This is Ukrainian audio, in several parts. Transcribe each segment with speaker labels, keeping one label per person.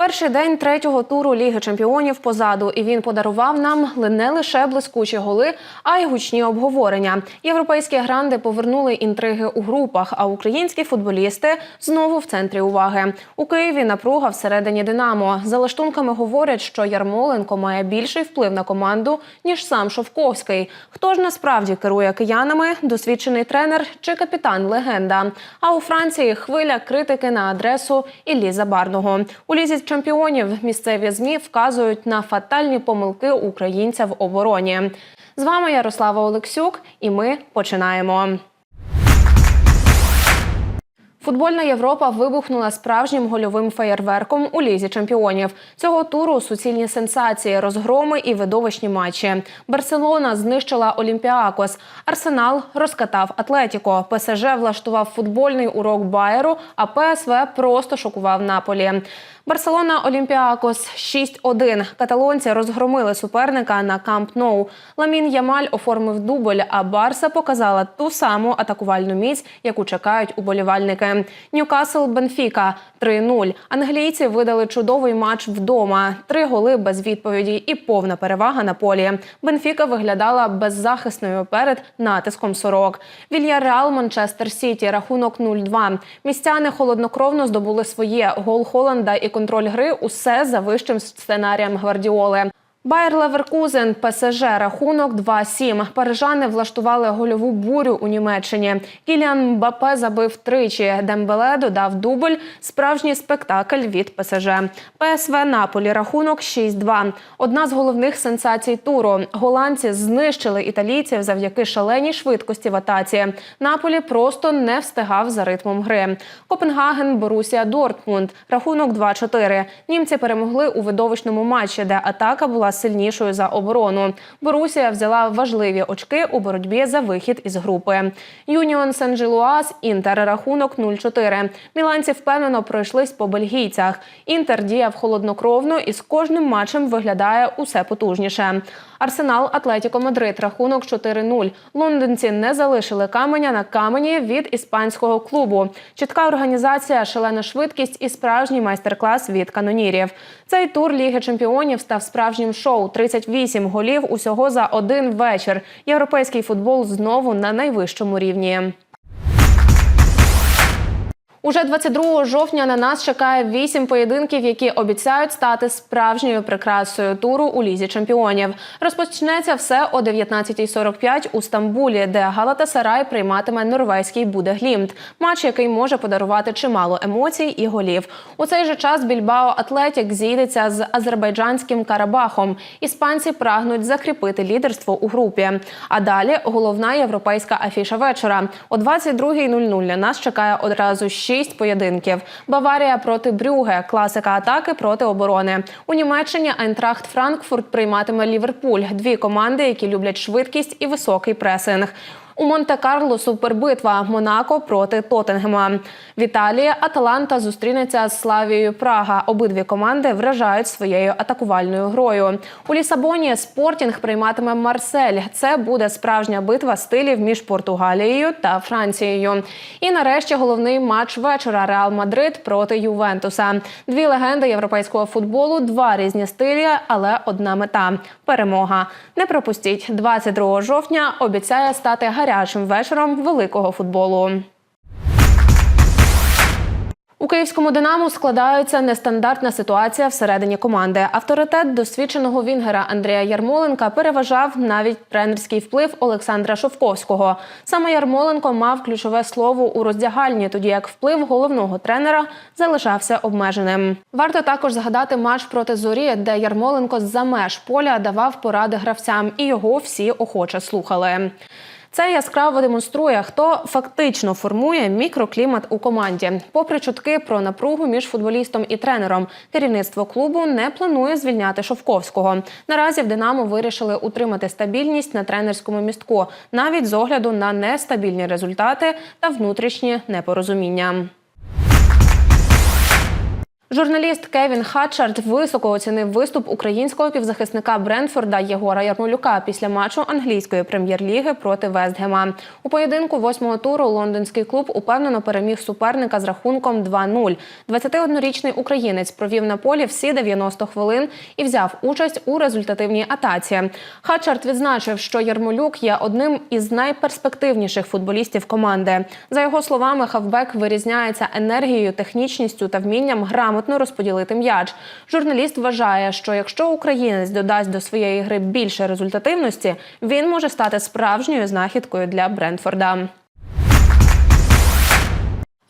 Speaker 1: Перший день третього туру Ліги Чемпіонів позаду, і він подарував нам не лише блискучі голи, а й гучні обговорення. Європейські гранди повернули інтриги у групах, а українські футболісти знову в центрі уваги. У Києві напруга всередині Динамо. За лаштунками говорять, що Ярмоленко має більший вплив на команду ніж сам Шовковський. Хто ж насправді керує киянами? Досвідчений тренер чи капітан легенда? А у Франції хвиля критики на адресу Іллі Забарного. У лізі чемпіонів місцеві змі вказують на фатальні помилки українця в обороні. З вами Ярослава Олексюк, і ми починаємо. Футбольна Європа вибухнула справжнім гольовим феєрверком у лізі чемпіонів. Цього туру суцільні сенсації, розгроми і видовищні матчі. Барселона знищила Олімпіакос. Арсенал розкатав Атлетіко. ПСЖ влаштував футбольний урок Байеру, а ПСВ просто шокував Наполі. Барселона Олімпіакос 6-1. Каталонці розгромили суперника на Камп Ноу. Ламін Ямаль оформив дубль, а Барса показала ту саму атакувальну міць, яку чекають уболівальники. Ньюкасл Бенфіка 3-0. Англійці видали чудовий матч вдома. Три голи без відповіді і повна перевага на полі. Бенфіка виглядала беззахисною перед натиском сорок. Вільяреал Манчестер Сіті рахунок 0-2. Містяни холоднокровно здобули своє гол Холланда і контроль гри усе за вищим сценарієм Гвардіоли. Байер Леверкузен, ПСЖ, рахунок 2-7. Парижани влаштували гольову бурю у Німеччині. Кіліан Мбапе забив тричі. Дембеле додав дубль. Справжній спектакль від ПСЖ. ПСВ Наполі рахунок 6-2. Одна з головних сенсацій туру. Голландці знищили італійців завдяки шаленій швидкості в атаці. Наполі просто не встигав за ритмом гри. Копенгаген, Борусія, Дортмунд. Рахунок 2-4. Німці перемогли у видовищному матчі, де атака була сильнішою за оборону. Борусія взяла важливі очки у боротьбі за вихід із групи. Юніон Сен-Жилуаз, Інтер рахунок 0-4. Міланці впевнено пройшлись по бельгійцях. Інтер діяв холоднокровно і з кожним матчем виглядає усе потужніше. Арсенал Атлетіко Мадрид рахунок 4-0. Лондонці не залишили каменя на камені від іспанського клубу. Чітка організація, шалена швидкість і справжній майстер-клас від канонірів. Цей тур Ліги Чемпіонів став справжнім шоу. 38 голів усього за один вечір. Європейський футбол знову на найвищому рівні. Уже 22 жовтня на нас чекає вісім поєдинків, які обіцяють стати справжньою прикрасою туру у лізі чемпіонів. Розпочнеться все о 19.45 у Стамбулі, де Галатасарай прийматиме норвезький Будеглімт. Матч, який може подарувати чимало емоцій і голів. У цей же час Більбао Атлетік зійдеться з азербайджанським Карабахом. Іспанці прагнуть закріпити лідерство у групі. А далі головна європейська афіша вечора. О 22.00 на нас чекає одразу шість поєдинків. Баварія проти Брюге, класика атаки проти оборони. У Німеччині Айнтрахт Франкфурт прийматиме Ліверпуль. Дві команди, які люблять швидкість і високий пресинг. У Монте-Карло супербитва Монако проти Тоттенгема. В Італії Аталанта зустрінеться з Славією Прага. Обидві команди вражають своєю атакувальною грою. У Лісабоні Спортінг прийматиме Марсель. Це буде справжня битва стилів між Португалією та Францією. І нарешті головний матч вечора Реал Мадрид проти Ювентуса. Дві легенди європейського футболу, два різні стилі, але одна мета перемога. Не пропустіть 22 жовтня. Обіцяє стати гарячим вечором великого футболу. У київському Динамо складається нестандартна ситуація всередині команди. Авторитет досвідченого вінгера Андрія Ярмоленка переважав навіть тренерський вплив Олександра Шовковського. Саме Ярмоленко мав ключове слово у роздягальні, тоді як вплив головного тренера залишався обмеженим. Варто також згадати матч проти зорі, де Ярмоленко з-за меж поля давав поради гравцям, і його всі охоче слухали. Це яскраво демонструє, хто фактично формує мікроклімат у команді. Попри чутки про напругу між футболістом і тренером, керівництво клубу не планує звільняти Шовковського. Наразі в Динамо вирішили утримати стабільність на тренерському містку, навіть з огляду на нестабільні результати та внутрішні непорозуміння. Журналіст Кевін Хатчард високо оцінив виступ українського півзахисника Брентфорда Єгора Ярмолюка після матчу англійської прем'єр-ліги проти Вестгема. У поєдинку восьмого туру лондонський клуб упевнено переміг суперника з рахунком 2-0. 21-річний українець провів на полі всі 90 хвилин і взяв участь у результативній атаці. Хатчард відзначив, що Ярмолюк є одним із найперспективніших футболістів команди. За його словами, хавбек вирізняється енергією, технічністю та вмінням грамотно розподілити м'яч. Журналіст вважає, що якщо українець додасть до своєї гри більше результативності, він може стати справжньою знахідкою для Брентфорда.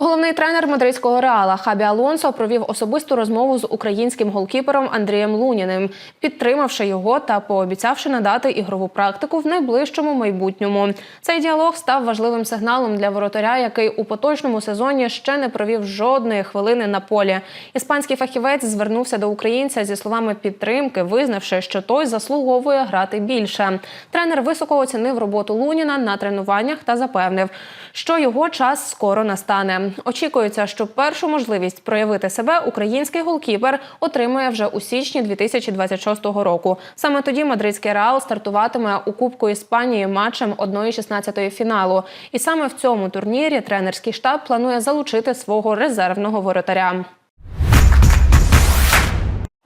Speaker 1: Головний тренер мадридського реала Хабі Алонсо провів особисту розмову з українським голкіпером Андрієм Луніним, підтримавши його та пообіцявши надати ігрову практику в найближчому майбутньому. Цей діалог став важливим сигналом для воротаря, який у поточному сезоні ще не провів жодної хвилини на полі. Іспанський фахівець звернувся до українця зі словами підтримки, визнавши, що той заслуговує грати більше. Тренер високо оцінив роботу Луніна на тренуваннях та запевнив, що його час скоро настане. Очікується, що першу можливість проявити себе український голкіпер отримує вже у січні 2026 року. Саме тоді мадридський реал стартуватиме у Кубку Іспанії матчем 1-16 фіналу. І саме в цьому турнірі тренерський штаб планує залучити свого резервного воротаря.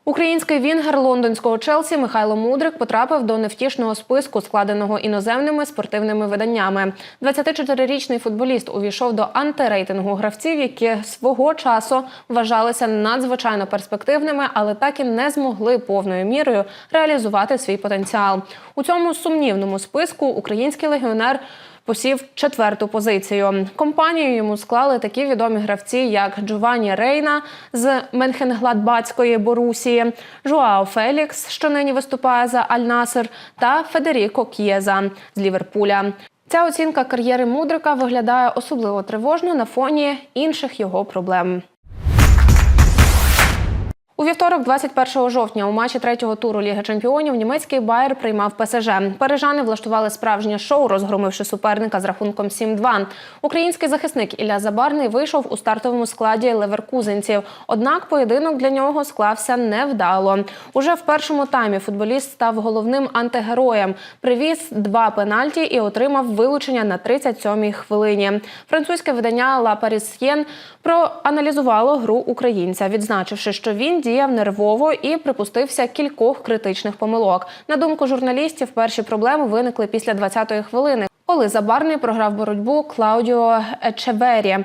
Speaker 1: Український вінгер лондонського Челсі Михайло Мудрик потрапив до невтішного списку, складеного іноземними спортивними виданнями. 24-річний футболіст увійшов до антирейтингу гравців, які свого часу вважалися надзвичайно перспективними, але так і не змогли повною мірою реалізувати свій потенціал. У цьому сумнівному списку український легіонер посів четверту позицію. Компанію йому склали такі відомі гравці, як Джованні Рейна з Менхенгладбацької Борусії, Жуао Фелікс, що нині виступає за Аль-Насер, та Федеріко К'єза з Ліверпуля. Ця оцінка кар'єри Мудрика виглядає особливо тривожно на фоні інших його проблем. У вівторок, 21 жовтня, у матчі третього туру Ліги Чемпіонів німецький Байер приймав ПСЖ. Парижани влаштували справжнє шоу, розгромивши суперника з рахунком 7-2. Український захисник Ілля Забарний вийшов у стартовому складі леверкузенців. Однак поєдинок для нього склався невдало. Уже в першому таймі футболіст став головним антигероєм. Привіз два пенальті і отримав вилучення на 37-й хвилині. Французьке видання La Parisien проаналізувало гру українця, відзначивши, що він діяв нервово і припустився кількох критичних помилок. На думку журналістів, перші проблеми виникли після 20-ї хвилини, коли Забарний програв боротьбу Клаудіо Ечевері.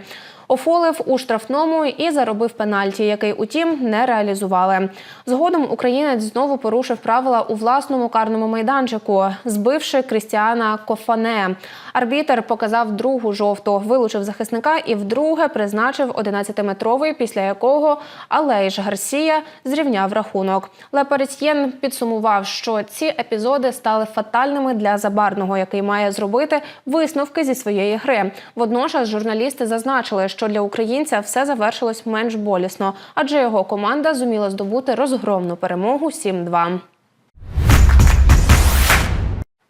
Speaker 1: Офолив у штрафному і заробив пенальті, який, утім, не реалізували. Згодом українець знову порушив правила у власному карному майданчику, збивши Крістіана Кофане. Арбітер показав другу жовту, вилучив захисника і вдруге призначив 11-метровий, після якого Алейш Гарсія зрівняв рахунок. Леперетьєн підсумував, що ці епізоди стали фатальними для забарного, який має зробити висновки зі своєї гри. Водночас журналісти зазначили, що для українця все завершилось менш болісно, адже його команда зуміла здобути розгромну перемогу 7-2.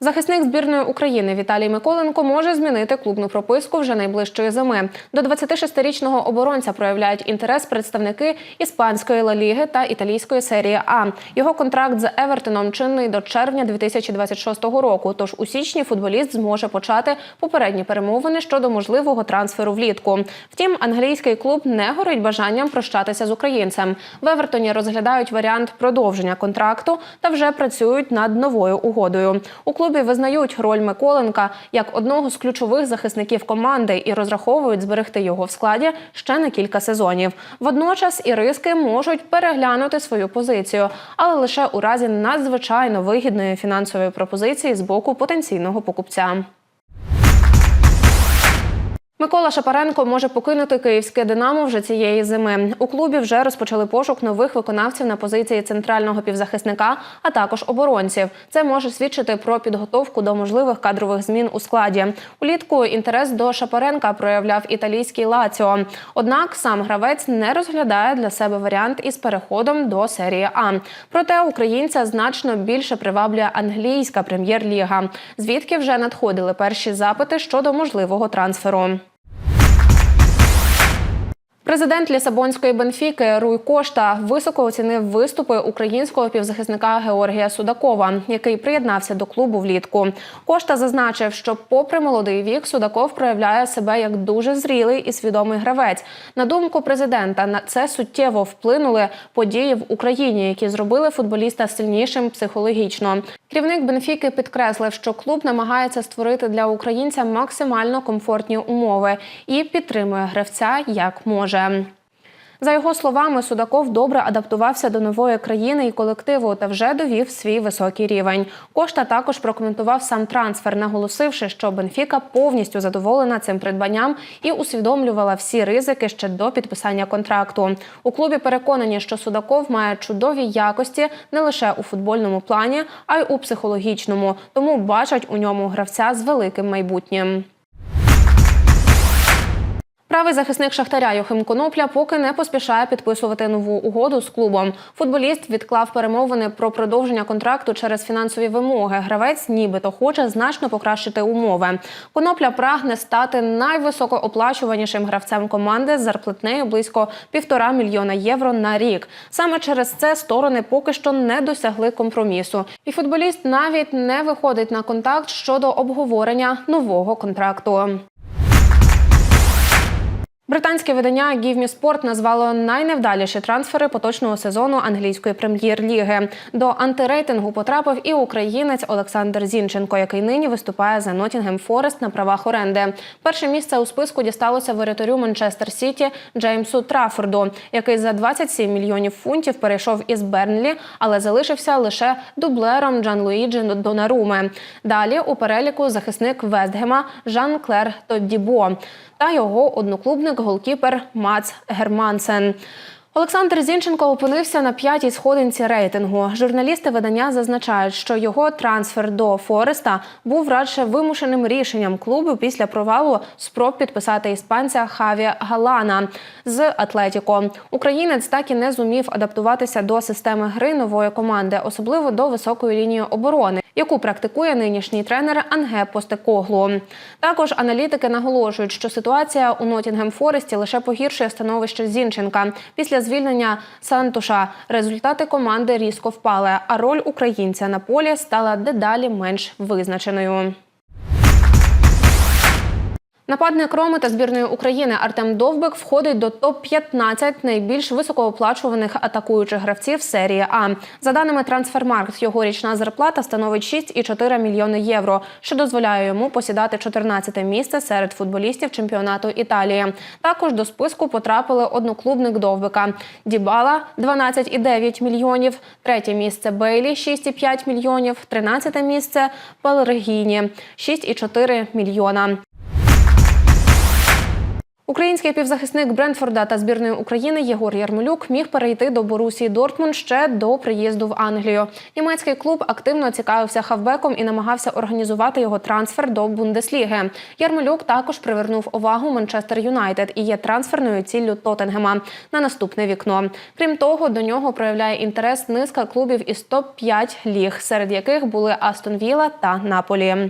Speaker 1: Захисник збірної України Віталій Миколенко може змінити клубну прописку вже найближчої зими. До 26-річного оборонця проявляють інтерес представники іспанської Ла Ліги та італійської серії А. Його контракт з Евертоном чинний до червня 2026 року. Тож у січні футболіст зможе почати попередні перемовини щодо можливого трансферу влітку. Втім, англійський клуб не горить бажанням прощатися з українцем. В Евертоні розглядають варіант продовження контракту та вже працюють над новою угодою. У клубі визнають роль Миколенка як одного з ключових захисників команди і розраховують зберегти його в складі ще на кілька сезонів. Водночас і риски можуть переглянути свою позицію, але лише у разі надзвичайно вигідної фінансової пропозиції з боку потенційного покупця. Микола Шапаренко може покинути київське Динамо вже цієї зими. У клубі вже розпочали пошук нових виконавців на позиції центрального півзахисника, а також оборонців. Це може свідчити про підготовку до можливих кадрових змін у складі. Улітку інтерес до Шапаренка проявляв італійський Лаціо. Однак сам гравець не розглядає для себе варіант із переходом до серії А. Проте українця значно більше приваблює англійська прем'єр-ліга, звідки вже надходили перші запити щодо можливого трансферу. Президент Лісабонської Бенфіки Руй Кошта високо оцінив виступи українського півзахисника Георгія Судакова, який приєднався до клубу влітку. Кошта зазначив, що, попри молодий вік, Судаков проявляє себе як дуже зрілий і свідомий гравець. На думку президента, на це суттєво вплинули події в Україні, які зробили футболіста сильнішим психологічно. Керівник Бенфіки підкреслив, що клуб намагається створити для українця максимально комфортні умови і підтримує гравця як може. За його словами, Судаков добре адаптувався до нової країни і колективу та вже довів свій високий рівень. Кошта також прокоментував сам трансфер, наголосивши, що Бенфіка повністю задоволена цим придбанням і усвідомлювала всі ризики ще до підписання контракту. У клубі переконані, що Судаков має чудові якості не лише у футбольному плані, а й у психологічному, тому бачать у ньому гравця з великим майбутнім. Правий захисник Шахтаря Йохим Конопля поки не поспішає підписувати нову угоду з клубом. Футболіст відклав перемовини про продовження контракту через фінансові вимоги. Гравець нібито хоче значно покращити умови. Конопля прагне стати найвисокооплачуванішим гравцем команди з зарплатнею близько півтора мільйона євро на рік. Саме через це сторони поки що не досягли компромісу. І футболіст навіть не виходить на контакт щодо обговорення нового контракту. Британське видання Give Me Sport назвало найневдаліші трансфери поточного сезону англійської прем'єр-ліги. До антирейтингу потрапив і українець Олександр Зінченко, який нині виступає за Нотінгем Форест на правах оренди. Перше місце у списку дісталося воротарю Манчестер Сіті Джеймсу Траффорду, який за 27 мільйонів фунтів перейшов із Бернлі, але залишився лише дублером Джан Луїджі Донаруми. Далі у переліку захисник Вестгема Жан Клер Тоддібо та його одноклубник голкіпер Мац Германсен. Олександр Зінченко опинився на п'ятій сходинці рейтингу. Журналісти видання зазначають, що його трансфер до Фореста був радше вимушеним рішенням клубу після провалу спроб підписати іспанця Хаві Галана з Атлетіко. Українець так і не зумів адаптуватися до системи гри нової команди, особливо до високої лінії оборони яку практикує нинішній тренер Анге Постекоглу. Також аналітики наголошують, що ситуація у Нотінгем Форесті лише погіршує становище Зінченка. Після звільнення Сантуша результати команди різко впали, а роль українця на полі стала дедалі менш визначеною. Нападник Роми та збірної України Артем Довбик входить до топ-15 найбільш високооплачуваних атакуючих гравців серії А. За даними Трансфермаркт, його річна зарплата становить 6,4 мільйони євро, що дозволяє йому посідати 14-те місце серед футболістів чемпіонату Італії. Також до списку потрапили одноклубник Довбика Дібала 12,9 мільйонів, третє місце Бейлі 6,5 мільйонів, 13 місце Пелергіні 6,4 мільйона. Український півзахисник Брентфорда та збірної України Єгор Ярмолюк міг перейти до Борусії Дортмунд ще до приїзду в Англію. Німецький клуб активно цікавився хавбеком і намагався організувати його трансфер до Бундесліги. Ярмолюк також привернув увагу Манчестер Юнайтед і є трансферною ціллю Тоттенгема на наступне вікно. Крім того, до нього проявляє інтерес низка клубів із топ 5 ліг, серед яких були Астон Вілла та Наполі.